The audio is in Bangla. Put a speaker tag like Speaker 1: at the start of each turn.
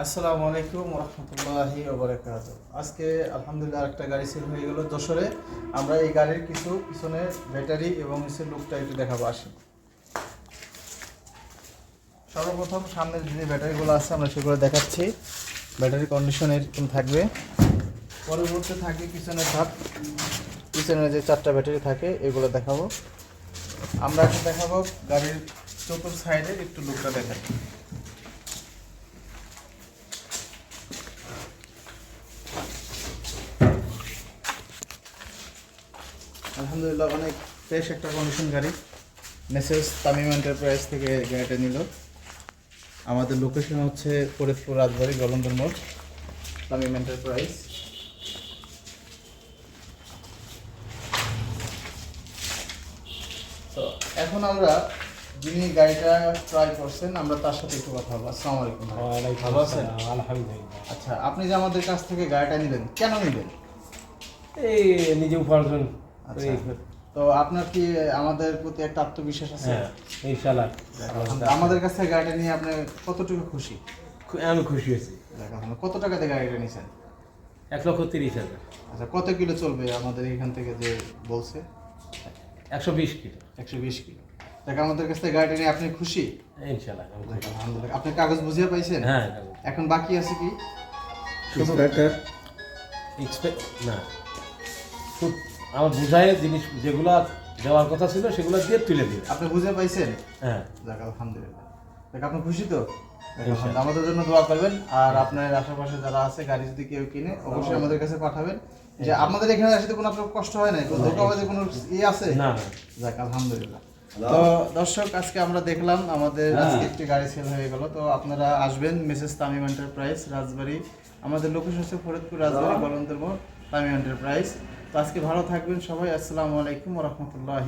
Speaker 1: আসসালামু আলাইকুম রহমতুল্লাহি ওবরাকাত আজকে আলহামদুলিল্লাহ একটা গাড়ি সেল হয়ে গেল যশোরে। আমরা এই গাড়ির কিছু পিছনে ব্যাটারি এবং হচ্ছে লুকটা একটু দেখাবো, আসি। সর্বপ্রথম সামনের যে ব্যাটারিগুলো আছে, আমরা সেগুলো দেখাচ্ছি। ব্যাটারি কন্ডিশন এরকম থাকবে। পরবর্তী থাকবে পিছনের ধাপ। পিছনে যে চারটা ব্যাটারি থাকে, এগুলো দেখাবো। আমরা এখন দেখাবো গাড়ির চতুর সাইডের একটু লুকটা দেখাই। আলহামদুলিল্লাহ অনেক ফ্রেশ একটা কন্ডিশন গাড়ি। মেসেজ তামিম এন্টারপ্রাইজ থেকে গাড়িটা নিল। আমাদের লোকেশন হচ্ছে ফরিদপুর রাজবাড়ি গলন্দর মোড় তামিম এন্টারপ্রাইজ তো এখন আমরা যিনি গাড়িটা ট্রাই করছেন আমরা তার সাথে একটু কথা বলব। আসসালামু আলাইকুম। ভালো আছেন?
Speaker 2: আলহামদুলিল্লাহ।
Speaker 1: আচ্ছা আপনি যে আমাদের কাছ থেকে গাড়িটা নিলেন কেন নিলেন?
Speaker 2: এই নিজে উপার্জন।
Speaker 1: তো আপনার কি আমাদের প্রতি একটা আত্মবিশ্বাস আছে?
Speaker 2: হ্যাঁ ইনশাল্লাহ
Speaker 1: আমাদের কাছ থেকে গাড়িটা নিয়ে আপনি কতটুকু খুশি?
Speaker 2: আমি খুশি হয়েছি
Speaker 1: কত টাকাতে গাড়িটা নিয়েছেন
Speaker 2: এক লক্ষ তিরিশ হাজার।
Speaker 1: আচ্ছা কত কিলো চলবে আমাদের এখান থেকে যে বলছে?
Speaker 2: একশো বিশ কিলো।
Speaker 1: একশো বিশ কিলো। দেখ আমাদের কাছ থেকে গাড়িটা নিয়ে আপনি খুশি? আলহামদুলিল্লাহ। আপনি কাগজ বুঝিয়ে পাইছেন?
Speaker 2: হ্যাঁ
Speaker 1: এখন বাকি আছে কি?
Speaker 2: না। আমার বোঝায় জিনিস যেগুলো দেওয়ার কথা ছিল সেগুলো দিয়ে তুলে দিবে।
Speaker 1: আপনি বুঝে পাইছেন?
Speaker 2: হ্যাঁ।
Speaker 1: আলহামদুলিল্লাহ। আপনি খুশি তো। আমাদের জন্য দোয়া করবেন। আর আপনার আশেপাশে যারা আছে গাড়ি যদি কেউ কিনে অবশ্যই আমাদের কাছে পাঠাবেন। যে আমাদের এখানে আসতে কোনো আপনার কষ্ট হয় না কোনো ধোকাবাজি কোনো ইয়ে আছে?
Speaker 2: না না।
Speaker 1: যাক আলহামদুলিল্লাহ। তো দর্শক আজকে আমরা দেখলাম আমাদের আজকে একটি গাড়ি সেল হয়ে গেল। তো আপনারা আসবেন মেসেজ তামিম এন্টারপ্রাইজ রাজবাড়ি। আমাদের লোকেশন হচ্ছে ফরিদপুর রাজবাড়ি গলন্দর মোড় তামিম এন্টারপ্রাইজ তো আজকে ভালো থাকবেন সবাই। আসসালামু আলাইকুম রহমতুল্লাহ